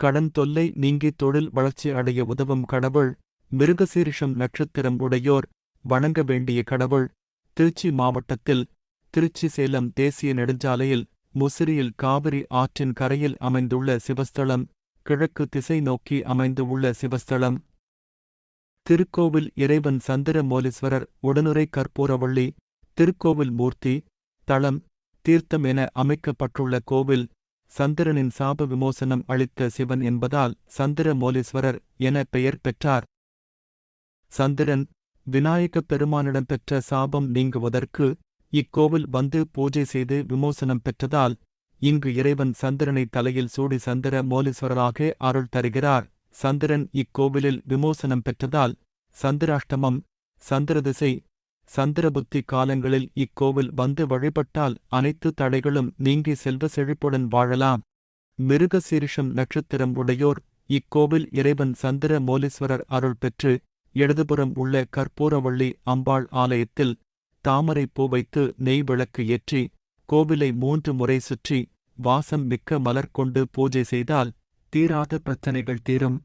கடன் தொல்லை நீங்கி தொழில் வளர்ச்சி அடைய உதவும் கடவுள் மிருகசீரிஷம் நட்சத்திரம் உடையோர் வணங்க வேண்டிய கடவுள். திருச்சி மாவட்டத்தில் திருச்சி சேலம் தேசிய நெடுஞ்சாலையில் முசிறியில் காவிரி ஆற்றின் கரையில் அமைந்துள்ள சிவஸ்தலம் கிழக்கு திசை நோக்கி அமைந்துள்ள சிவஸ்தலம். திருக்கோவில் இறைவன் சந்திரமோலீஸ்வரர் உடனுரை கற்பூரவள்ளி திருக்கோவில் மூர்த்தி தளம் தீர்த்தம் என அமைக்கப்பட்டுள்ள கோவில் சந்திரனின் சாப விமோசனம் அளித்த சிவன் என்பதால் சந்திரமௌலீஸ்வரர் என பெயர் பெற்றார். சந்திரன் விநாயகப் பெருமானிடம் பெற்ற சாபம் நீங்குவதற்கு இக்கோவில் வந்து பூஜை செய்து விமோசனம் பெற்றதால் இங்கு இறைவன் சந்திரனை தலையில் சூடி சந்திர மோலீஸ்வரராக அருள் தருகிறார். சந்திரன் இக்கோவிலில் விமோசனம் பெற்றதால் சந்திராஷ்டமம் சந்திரதிசை சந்திரபுத்தி காலங்களில் இக்கோவில் வந்து வழிபட்டால் அனைத்து தடைகளும் நீங்கி செல்வ செழிப்புடன் வாழலாம். மிருகசீரிஷம் நட்சத்திரம் உடையோர் இக்கோவில் இறைவன் சந்திர மோலீஸ்வரர் அருள் பெற்று இடதுபுறம் உள்ள கற்பூரவள்ளி அம்பாள் ஆலயத்தில் தாமரை பூ வைத்து நெய் விளக்கு ஏற்றி கோவிலை மூன்று முறை சுற்றி வாசம் மிக்க மலர் கொண்டு பூஜை செய்தால் தீராத பிரச்சனைகள் தீரும்.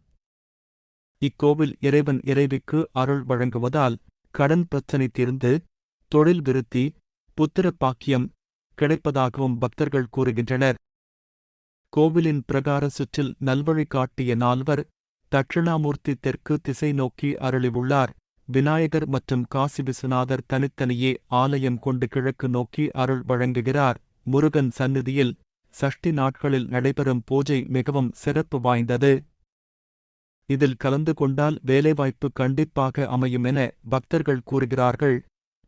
இக்கோவில் இறைவன் இறைவிக்கு அருள் வழங்குவதால் கடன் பிரச்சனை தீர்ந்து தொழில் விருத்தி புத்திர பாக்கியம் கிடைப்பதாகவும் பக்தர்கள் கூறுகின்றனர். கோவிலின் பிரகார சுற்றில் நல்வழி காட்டிய நால்வர் தட்சிணாமூர்த்தி தெற்கு திசை நோக்கி அருளிவுள்ளார் விநாயகர் மற்றும் காசி விஸ்வநாதர் தனித்தனியே ஆலயம் கொண்டு கிழக்கு நோக்கி அருள் வழங்குகிறார். முருகன் சந்நிதியில் சஷ்டி நாட்களில் நடைபெறும் பூஜை மிகவும் சிறப்பு வாய்ந்தது. இதில் கலந்து கொண்டால் வேலைவாய்ப்பு கண்டிப்பாக அமையும் என பக்தர்கள் கூறுகிறார்கள்.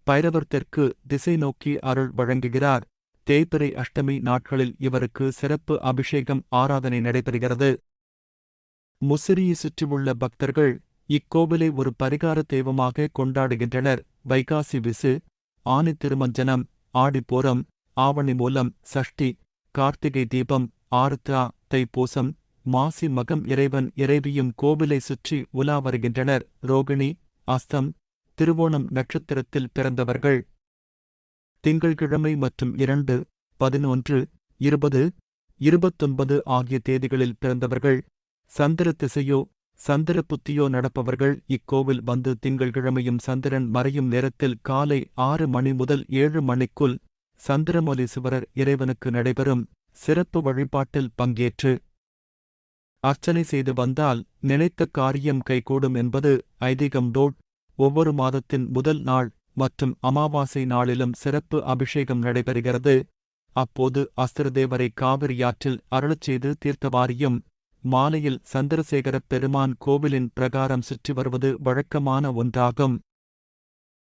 பைரவர் தெற்கு திசை நோக்கி அருள் வழங்குகிறார். தேய்பிறை அஷ்டமி நாட்களில் இவருக்கு சிறப்பு அபிஷேகம் ஆராதனை நடைபெறுகிறது. முசிறியை சுற்றியுள்ள பக்தர்கள் இக்கோவிலை ஒரு பரிகார தெய்வமாக கொண்டாடுகின்றனர். வைகாசி விசு ஆனி திருமஞ்சனம் ஆடிப்போரம் ஆவணி மூலம் சஷ்டி கார்த்திகை தீபம் ஆருத்ரா தைப்பூசம் மாசி மகம் இறைவன் இறைவியும் கோவிலை சுற்றி உலா வருகின்றனர். ரோகிணி அஸ்தம் திருவோணம் நட்சத்திரத்தில் பிறந்தவர்கள். திங்கள்கிழமை மற்றும் இரண்டு பதினொன்று இருபது இருபத்தொன்பது ஆகிய தேதிகளில் பிறந்தவர்கள். சந்திர திசையோ சந்திர புத்தியோ நடப்பவர்கள். இக்கோவில் வந்து திங்கள்கிழமையும் சந்திரன் மறையும் நேரத்தில் காலை ஆறு மணி முதல் ஏழு மணிக்குள் சந்திரமௌலீசுவரர் இறைவனுக்கு நடைபெறும். சிறப்பு வழிபாட்டில் பங்கேற்று அர்ச்சனை செய்து வந்தால் நினைத்த காரியம் கைகூடும் என்பது ஐதீகம் டோட் ஒவ்வொரு மாதத்தின் முதல் நாள் மற்றும் அமாவாசை நாளிலும் சிறப்பு அபிஷேகம் நடைபெறுகிறது. அப்போது அஸ்திரதேவரை காவிரியாற்றில் அருளச் செய்து தீர்த்தவாரியும் மாலையில் சந்திரசேகரப் பெருமான் கோவிலின் பிரகாரம் சுற்றி வருவது வழக்கமான ஒன்றாகும்.